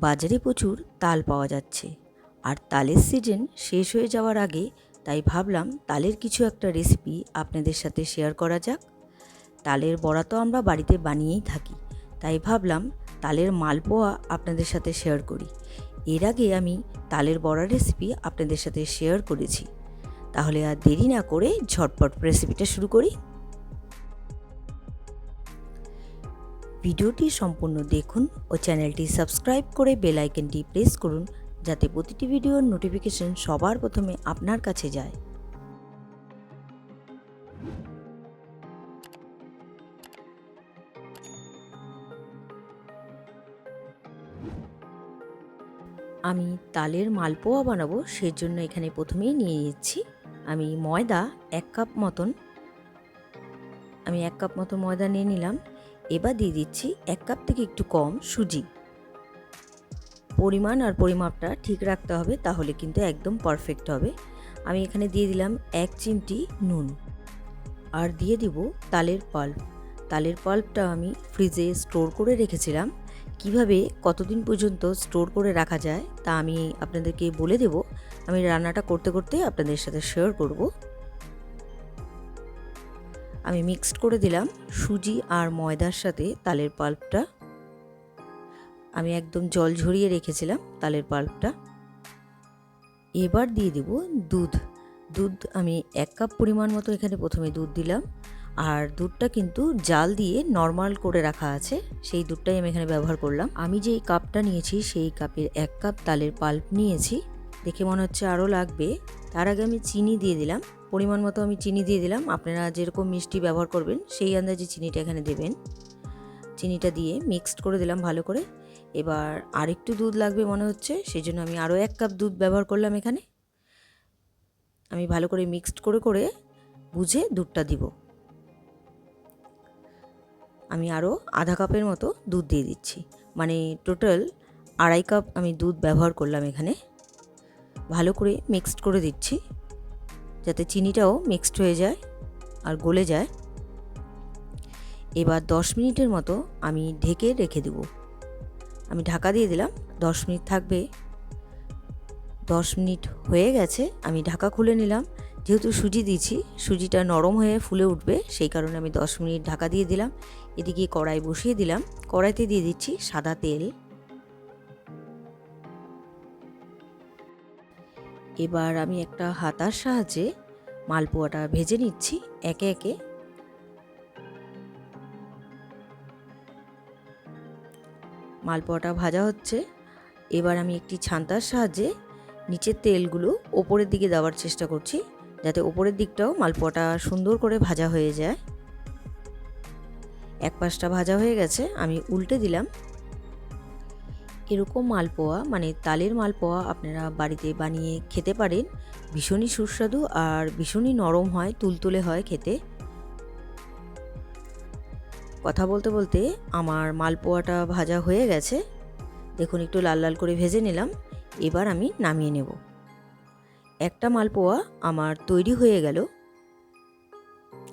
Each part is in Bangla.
বাজারে প্রচুর তাল পাওয়া যাচ্ছে। আর তালের সিজন শেষ হয়ে যাওয়ার আগে তাই ভাবলাম তালের কিছু একটা রেসিপি আপনাদের সাথে শেয়ার করা যাক। তালের বড়া তো আমরা বাড়িতে বানিয়েই থাকি, তাই ভাবলাম তালের মালপোয়া আপনাদের সাথে শেয়ার করি। এর আগে আমি তালের বড়া রেসিপি আপনাদের সাথে শেয়ার করেছি। তাহলে আর দেরি না করে ঝটপট রেসিপিটা শুরু করি। ভিডিওটি সম্পূর্ণ দেখুন ও চ্যানেলটি সাবস্ক্রাইব করে বেল আইকনটি প্রেস করুন যাতে প্রতিটি ভিডিওর নোটিফিকেশন সবার প্রথমে আপনার কাছে যায়। আমি তালের মালপোয়া বানাবো সেই জন্য এখানে প্রথমেই নিয়ে নিচ্ছি আমি ময়দা এক কাপ মতন। আমি এক কাপ মতো ময়দা নিয়ে নিলাম। এবার দিয়ে দিচ্ছি এক কাপ থেকে একটু কম সুজি। পরিমাণ আর পরিমাপটা ঠিক রাখতে হবে, তাহলে কিন্তু একদম পারফেক্ট হবে। আমি এখানে দিয়ে দিলাম এক চিমটি নুন। আর দিয়ে দিব তালের পাল্প। তালের পাল্পটা আমি ফ্রিজে স্টোর করে রেখেছিলাম। কীভাবে কতদিন পর্যন্ত স্টোর করে রাখা যায় তা আমি আপনাদেরকে বলে দেব। আমি রান্নাটা করতে করতে আপনাদের সাথে শেয়ার করব। আমি মিক্সড করে দিলাম সুজি আর ময়দার সাথে তালের পাল্পটা। আমি একদম জল ঝরিয়ে রেখেছিলাম তালের পাল্পটা। এবার দিয়ে দেব দুধ। দুধ আমি এক কাপ পরিমাণ মতো এখানে প্রথমে দুধ দিলাম। আর দুধটা কিন্তু জাল দিয়ে নর্মাল করে রাখা আছে, সেই দুধটাই আমি এখানে ব্যবহার করলাম। আমি যেই কাপটা নিয়েছি সেই কাপের এক কাপ তালের পাল্প নিয়েছি। দেখে মনে হচ্ছে আরও লাগবে। তার আগে আমি চিনি দিয়ে দিলাম। পরিমাণ মতো আমি চিনি দিয়ে দিলাম। আপনারা যেরকম মিষ্টি ব্যবহার করবেন, সেই আন্দাজে চিনিটা এখানে দেবেন। চিনিটা দিয়ে মিক্সড করে দিলাম ভালো করে। এবার আরেকটু দুধ লাগবে মনে হচ্ছে সেই জন্য আমি আরও এক কাপ দুধ ব্যবহার করলাম এখানে। আমি ভালো করে মিক্সড করে করে বুঝে দুধটা দিব। আমি আরও আধা কাপের মতো দুধ দিয়ে দিচ্ছি। মানে টোটাল আড়াই কাপ আমি দুধ ব্যবহার করলাম এখানে। ভালো করে মিক্সড করে দিচ্ছি, যাতে চিনিটাও মিক্সড হয়ে যায় আর গলে যায়। এবার দশ মিনিটের মতো আমি ঢেকে রেখে দেব। আমি ঢাকা দিয়ে দিলাম, দশ মিনিট থাকবে। দশ মিনিট হয়ে গেছে, আমি ঢাকা খুলে নিলাম। যেহেতু সুজি দিয়েছি, সুজিটা নরম হয়ে ফুলে উঠবে, সেই কারণে আমি দশ মিনিট ঢাকা দিয়ে দিলাম। এদিকে কড়াই বসিয়ে দিলাম। কড়াইতে দিয়ে দিচ্ছি সাদা তেল। এবার আমি একটা হাতার সাহায্যে মালপোয়াটা ভেজে নিচ্ছি একে একে। মালপোয়াটা ভাজা হচ্ছে। এবার আমি একটি ছান্তার সাহায্যে নিচের তেলগুলো ওপরের দিকে দেওয়ার চেষ্টা করছি, যাতে ওপরের দিকটাও মালপোয়াটা সুন্দর করে ভাজা হয়ে যায়। এক পাশটা ভাজা হয়ে গেছে, আমি উল্টে দিলাম। এরকম মালপোয়া মানে তালের মালপোয়া আপনারা বাড়িতে বানিয়ে খেতে পারেন। ভীষণই সুস্বাদু আর ভীষণই নরম হয়, তুলতুলে হয় খেতে। কথা বলতে বলতে আমার মালপোয়াটা ভাজা হয়ে গেছে। দেখুন, একটু লাল লাল করে ভেজে নিলাম। এবার আমি নামিয়ে নেব। একটা মালপোয়া আমার তৈরি হয়ে গেল।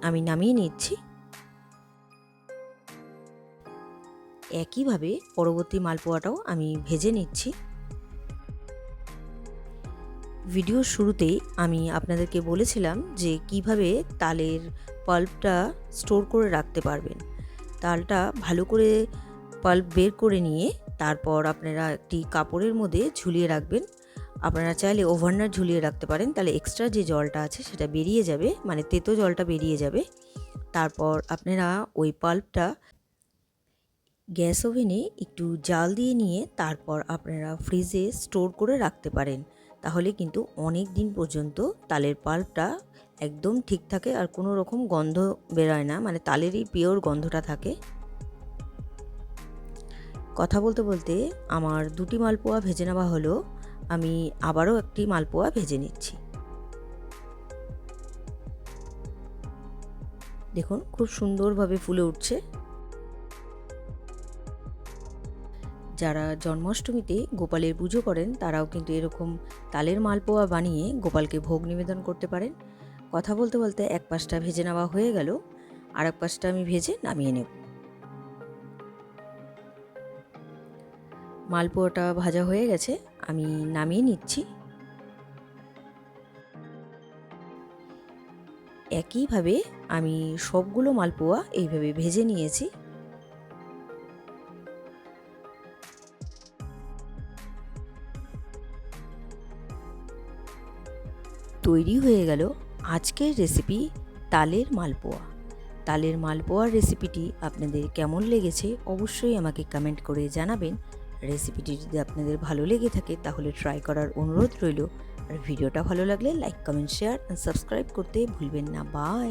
আমি নামিয়ে নিচ্ছি। একইভাবে পরবর্তী মালপোয়াটাও আমি ভেজে নিচ্ছি। ভিডিওর শুরুতেই আমি আপনাদেরকে বলেছিলাম যে কীভাবে তালের পাল্পটা স্টোর করে রাখতে পারবেন। তালটা ভালো করে পাল্প বের করে নিয়ে তারপর আপনারা একটি কাপড়ের মধ্যে ঝুলিয়ে রাখবেন। আপনারা চাইলে ওভারনার ঝুলিয়ে রাখতে পারেন। তাহলে এক্সট্রা যে জলটা আছে সেটা বেরিয়ে যাবে মানে তেতো জলটা বেরিয়ে যাবে। তারপর আপনারা ওই পাল্পটা গ্যাস ওভেনে একটু জাল দিয়ে নিয়ে তারপর আপনারা ফ্রিজে স্টোর করে রাখতে পারেন। তাহলে কিন্তু অনেক দিন পর্যন্ত তালের পাল্পটা একদম ঠিক থাকে আর কোনো রকম গন্ধ বেরোয় না। মানে তালেরই পিওর গন্ধটা থাকে। কথা বলতে বলতে আমার দুটি মালপোয়া ভেজে নেওয়া হলো। আমি আবারও একটি মালপোয়া ভেজে নিচ্ছি। দেখুন, খুব সুন্দরভাবে ফুলে উঠছে। যারা জন্মাষ্টমীতে গোপালের পুজো করেন, তারাও কিন্তু এরকম তালের মালপোয়া বানিয়ে গোপালকে ভোগ নিবেদন করতে পারেন। কথা বলতে বলতে এক পাশটা ভেজে নেওয়া হয়ে গেল আর এক পাশটা আমি ভেজে নামিয়ে নেব। মালপোয়াটা ভাজা হয়ে গেছে, আমি নামিয়ে নিচ্ছি। একইভাবে আমি সবগুলো মালপোয়া এইভাবে ভেজে নিয়েছি। তৈরি হয়ে গেল আজকের রেসিপি তালের মালপোয়া। তালের মালপোয়ার রেসিপিটি আপনাদের কেমন লেগেছে অবশ্যই আমাকে কমেন্ট করে জানাবেন। রেসিপিটি যদি আপনাদের ভালো লেগে থাকে তাহলে ট্রাই করার অনুরোধ রইল। আর ভিডিওটা ভালো লাগলে like comment share and subscribe করতে ভুলবেন না। বাই